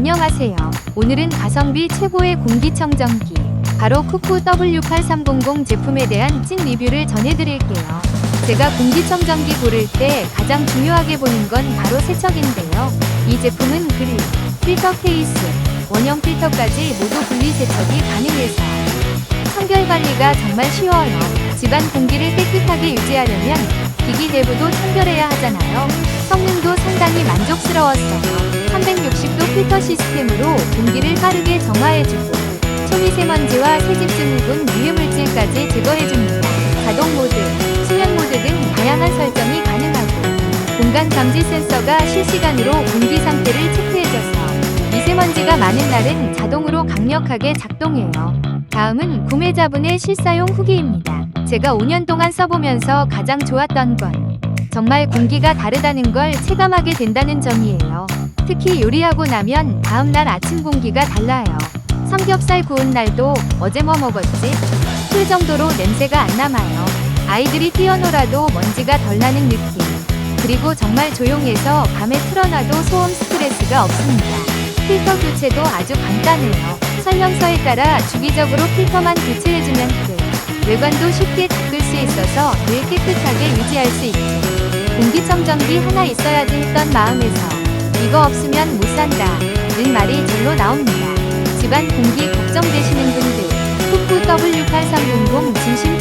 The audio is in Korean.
안녕하세요. 오늘은 가성비 최고의 공기청정기 바로 쿠쿠 W8300 제품에 대한 찐 리뷰를 전해드릴게요. 제가 공기청정기 고를 때 가장 중요하게 보는 건 바로 세척인데요. 이 제품은 그릴, 필터 케이스, 원형 필터까지 모두 분리 세척이 가능해서 청결 관리가 정말 쉬워요. 집안 공기를 깨끗하게 유지하려면 기기 내부도 청결해야 하잖아요. 성능도 상당히 만족스러웠어요. 360도 필터 시스템으로 공기를 빠르게 정화해주고 초미세먼지와 새집증 등 유해물질까지 제거해줍니다. 자동 모드, 수면 모드 등 다양한 설정이 가능하고 공간 감지 센서가 실시간으로 공기 상태를 체크해줘서 미세먼지가 많은 날은 자동으로 강력하게 작동해요. 다음은 구매자분의 실사용 후기입니다. 제가 5년 동안 써보면서 가장 좋았던 건 정말 공기가 다르다는 걸 체감하게 된다는 점이에요. 특히 요리하고 나면 다음날 아침 공기가 달라요. 삼겹살 구운 날도 어제 뭐 먹었지? 술 정도로 냄새가 안 남아요. 아이들이 뛰어놀아도 먼지가 덜 나는 느낌. 그리고 정말 조용해서 밤에 틀어놔도 소음 스트레스가 없습니다. 필터 교체도 아주 간단해요. 설명서에 따라 주기적으로 필터만 교체해주면 끝. 외관도 쉽게 닦을 수 있어서 늘 깨끗하게 유지할 수 있고 공기청정기 하나 있어야지 했던 마음에서 이거 없으면 못 산다 는 말이 절로 나옵니다. 집안 공기 걱정되시는 분들 쿠쿠 W8300 진심.